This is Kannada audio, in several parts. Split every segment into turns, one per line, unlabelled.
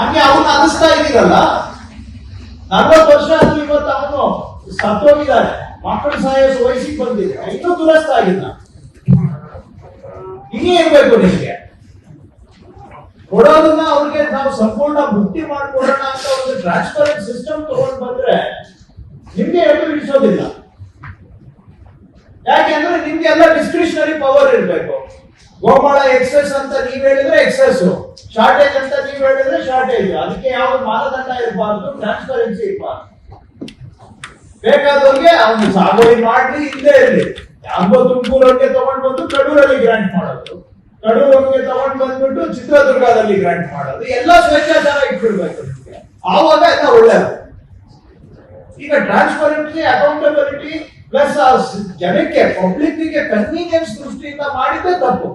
ಹಂಗೆ ಅವ್ನು ಅನಿಸ್ತಾ ಇದ್ದೀರಲ್ಲ? ನಲ್ವತ್ತು ವರ್ಷ ಆದ್ರೂ ಇವತ್ತು ಅವನು ಸತ್ತೋಗಿದ್ದಾರೆ ಮಕ್ಕಳ ಸಹಾಯ ವಯಸ್ಸಿಗೆ ಬಂದಿದೆ. ಇನ್ನೂ ದುರಸ್ತ ಆಗಿಲ್ಲ. ಇನ್ನೇ ಇರ್ಬೇಕು ನಿಮಗೆ. ಕೊಡೋದನ್ನ ಅವ್ರಿಗೆ ನಾವು ಸಂಪೂರ್ಣ ಮುಕ್ತಿ ಮಾಡ್ಕೊಡೋಣ ಅಂತ ಒಂದು ಟ್ರಾನ್ಸ್ಪರೆಂಟ್ ಸಿಸ್ಟಮ್ ತಗೊಂಡ್ ಬಂದ್ರೆ ನಿಮ್ಗೆ ಎದ್ದು ಇಳಿಸೋದಿಲ್ಲ ಯಾಕೆಂದ್ರೆ ನಿಮ್ಗೆ ಎಲ್ಲ ಡಿಸ್ಕ್ರಿಷನರಿ ಪವರ್ ಇರ್ಬೇಕು. ಗೋಮಾಳ ಎಕ್ಸೆಸ್ ಅಂತ ನೀವ್ ಹೇಳಿದ್ರೆ ಎಕ್ಸೆಸ್ ಶಾರ್ಟೇಜ್ ಅಂತ ನೀವ್ ಹೇಳಿದ್ರೆ ಶಾರ್ಟೇಜ್. ಅದಕ್ಕೆ ಯಾವ ಮಾನದಂಡ ಇರಬಾರ್ದು ಟ್ರಾನ್ಸ್ಪರೆನ್ಸಿ ಇರಬಾರ್ದು. ಬೇಕಾದವ್ರಿಗೆ ಅವ್ನು ಸಾಗುವಳಿ ಮಾಡ್ಲಿ ಇಲ್ಲೇ ಇರಲಿ. ಯಾವ ತುಮಕೂರವ್ರಿಗೆ ತಗೊಂಡ್ ಬಂದು ಕಡೂರಲ್ಲಿ ಗ್ರಾಂಟ್ ಮಾಡೋದು. ಕಡೂರವ್ರಿಗೆ ತಗೊಂಡ್ ಬಂದ್ಬಿಟ್ಟು ಚಿತ್ರದುರ್ಗದಲ್ಲಿ ಗ್ರಾಂಟ್ ಮಾಡೋದು. ಎಲ್ಲ ಸ್ವೇಚ್ಛಾಚಾರ ಇಟ್ಬಿಡ್ಬೇಕು ಆವಾಗ ಎಲ್ಲ ಒಳ್ಳೇದು. ಈಗ ಟ್ರಾನ್ಸ್ಪರೆನ್ಸಿ ಅಕೌಂಟಬಿಲಿಟಿ ಪ್ಲಸ್ ಜನಕ್ಕೆ ಪಬ್ಲಿಕ್ಗೆ ಕನ್ವೀನಿಯನ್ಸ್ ದೃಷ್ಟಿಯಿಂದ ಮಾಡಿದ್ದೇ ತಪ್ಪು.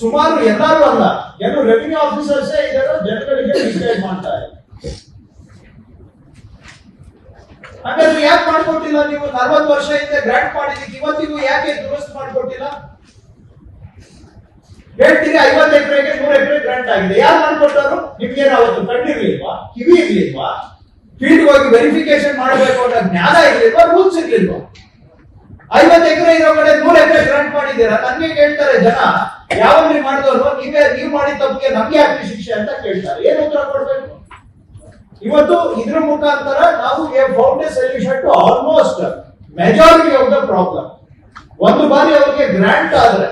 ಸುಮಾರು ಎಲ್ಲರೂ ಅಲ್ಲ ಏನು ರೆವಿನ್ಯೂ ಆಫೀಸರ್ಸ್ ಇದರ ಜನಗಳಿಗೆ ಡಿಸ್ಕ್ರೈಬ್ ಮಾಡ್ತಾರೆ ಹಾಗಾದ್ರೆ ಯಾಕೆ ಮಾಡ್ಕೊಟ್ಟಿಲ್ಲ ನೀವು? ನಲ್ವತ್ತು ವರ್ಷ ಹಿಂದೆ ಗ್ರಾಂಟ್ ಮಾಡಿದಕ್ಕೆ ಇವತ್ತಿಗೂ ಯಾಕೆ ದುರಸ್ತಿ ಮಾಡ್ಕೊಟ್ಟಿಲ್ಲ? ಹೇಳ್ತೀರಿ, ಐವತ್ತು ಎಕರೆಗೆ ನೂರ ಎಕರೆ ಗ್ರಾಂಟ್ ಆಗಿದೆ. ಯಾರು ಮಾಡ್ಕೊಟ್ಟರು ನಿಮ್ಗೆ ಅವತ್ತು ಕಣ್ಣಿರ್ಲಿಲ್ವಾ? ಕಿವಿ ಇರ್ಲಿಲ್ವಾ? ಫೀಲ್ಡ್ ಹೋಗಿ ವೆರಿಫಿಕೇಶನ್ ಮಾಡಬೇಕು ಅನ್ನೋ ಜ್ಞಾನ ಇರ್ಲಿಲ್ವಾ? ರೂಲ್ಸ್ ಇರ್ಲಿಲ್ವಾ? ಐವತ್ತು ಎಕರೆ ಇರೋ ಕಡೆ ನೂರು ಎಕರೆ ಗ್ರಾಂಟ್ ಮಾಡಿದ್ದೀರಾ? ನನಗೆ ಕೇಳ್ತಾರೆ ಜನ. ಯಾವಾಗ ಮಾಡಿದವರು ನೀವೇ ನೀವು ಮಾಡಿದ ತಪ್ಪಿಗೆ ನಮ್ಗೆ ಯಾಕೆ ಶಿಕ್ಷೆ ಅಂತ ಕೇಳ್ತಾರೆ. ಏನು ಉತ್ತರ ಕೊಡ್ಬೇಕು? ಇವತ್ತು ಇದ್ರ ಮುಖಾಂತರ ನಾವು found a solution to almost majority of the problem ಒಂದು ಬಾರಿ ಅವ್ರಿಗೆ ಗ್ರಾಂಟ್ ಆದ್ರೆ,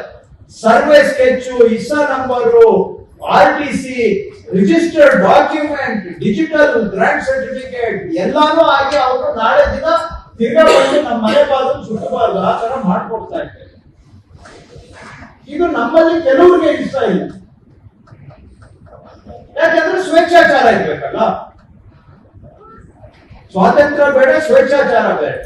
survey sketch, Isa number R T C registered document digital grant certificate ಎಲ್ಲಾನು ಆಗಿ ಅವರು ನಾಳೆ ದಿನ ತಿರ್ಗಾ ನಮ್ಮ ಮನೆ ಬಾಗಿಲು ಸುಟ್ಟಬಾರ್ದು ಆ ತರ ಮಾಡ್ಕೊಡ್ತಾ ಇದ್ದಾರೆ. ಇದು ನಮ್ಮಲ್ಲಿ ಕೆಲವರಿಗೆ ಇಷ್ಟ ಇಲ್ಲ. ಯಾಕಂದ್ರೆ ಸ್ವೇಚ್ಛಾಚಾರ ಇರ್ಬೇಕಲ್ಲ? ಸ್ವಾತಂತ್ರ್ಯ ಬೇಡ, ಸ್ವೇಚ್ಛಾಚಾರ ಬೇಡ.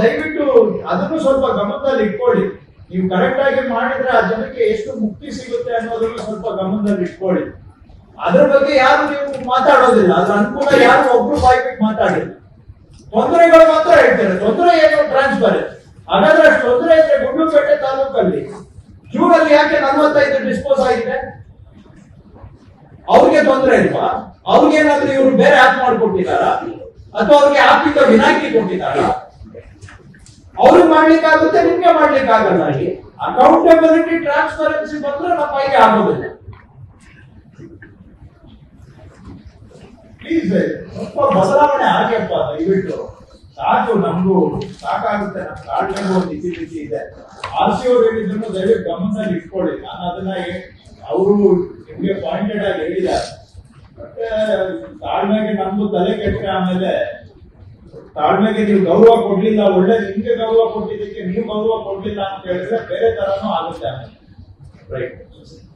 ದಯವಿಟ್ಟು ಅದನ್ನು ಸ್ವಲ್ಪ ಗಮನದಲ್ಲಿ ಇಟ್ಕೊಳ್ಳಿ. ನೀವು ಕರೆಕ್ಟ್ ಆಗಿ ಮಾಡಿದ್ರೆ ಆ ಜನಕ್ಕೆ ಎಷ್ಟು ಮುಕ್ತಿ ಸಿಗುತ್ತೆ ಅನ್ನೋದನ್ನು ಸ್ವಲ್ಪ ಗಮನದಲ್ಲಿ ಇಟ್ಕೊಳ್ಳಿ. ಅದ್ರ ಬಗ್ಗೆ ಯಾರು ನೀವು ಮಾತಾಡೋದಿಲ್ಲ. ಅದ್ರ ಅನುಕೂಲ ಯಾರು ಒಬ್ರು ಬಾಯ್ಬಿಟ್ಟು ಮಾತಾಡಿಲ್ಲ ತೊಂದರೆಗಳು ಮಾತ್ರ ಹೇಳ್ತಾರೆ. ತೊಂದರೆ ಏನು ಟ್ರಾನ್ಸ್ಫರ್ ಹಾಗಾದ್ರೆ ಅಷ್ಟು ತೊಂದರೆ ಇದ್ರೆ ಗುಂಡ್ಲುಪೇಟೆ ತಾಲೂಕಲ್ಲಿ. ಜೂನಲ್ಲಿ ಯಾಕೆ ನಲವತ್ತೈದು ಡಿಸ್ಪೋಸ್ ಆಗಿದೆ? ಅವ್ರಿಗೆ ತೊಂದರೆ ಇಲ್ವಾ? ಅವ್ರಿಗೇನಾದ್ರೂ ಇವ್ರು ಬೇರೆ ಆಪ್ ಮಾಡ್ಕೊಟ್ಟಿದಾರ ಅಥವಾ ಅವ್ರಿಗೆ ಆಪಿಂದ ವಿನಾಯಿತಿ ಕೊಟ್ಟಿದಾರ ಅವ್ರಿಗೆ ಮಾಡ್ಲಿಕ್ಕೆ ಆಗುತ್ತೆ ನಿಮ್ಗೆ ಮಾಡ್ಲಿಕ್ಕೆ ಆಗಲ್ಲ ಅಲ್ಲಿ ಅಕೌಂಟಬಿಲಿಟಿ ಟ್ರಾನ್ಸ್ಪರೆನ್ಸಿ ಬಂದ್ರೆ ನಮ್ಮ ಕೈಗೆ ಆಗೋದಿಲ್ಲ. ಪ್ಲೀಸ್ ಸ್ವಲ್ಪ ಬದಲಾವಣೆ ಆಗ್ಯಪ್ಪ ದಯವಿಟ್ಟು ಸಾಕು, ನಮಗೂ ಸಾಕಾಗುತ್ತೆ ನಮ್ಮ ತಾಳ್ಮೆಗೂ ಒಂದು ಇತಿ ಬಿಸಿ ಇದೆ. ಆರ್ ಸಿ ಅವ್ರು ಹೇಳಿದ್ರು ದಯವಿಟ್ಟು ಗಮನದಲ್ಲಿ ಇಟ್ಕೊಳ್ಳಿ. ನಾನು ಅದನ್ನ ಅವರು ನಿಮ್ಗೆ ಪಾಯಿಂಟೆಡ್ ಆಗಿ ಹೇಳಿದ್ದಾರೆ. ಮತ್ತೆ ತಾಳ್ಮೆಗೆ ನಮಗೂ ತಲೆ ಕೆಟ್ಟ ಆಮೇಲೆ ತಾಳ್ಮೆಗೆ ನೀವು ಗೌರವ ಕೊಡ್ಲಿಲ್ಲ, ಒಳ್ಳೆ ನಿಮ್ಗೆ ಗೌರವ ಕೊಟ್ಟಿದ್ದಕ್ಕೆ ನೀವು ಗೌರವ ಕೊಡ್ಲಿಲ್ಲ ಅಂತ ಹೇಳಿದ್ರೆ ಬೇರೆ ತರನೂ ಆಗುತ್ತೆ right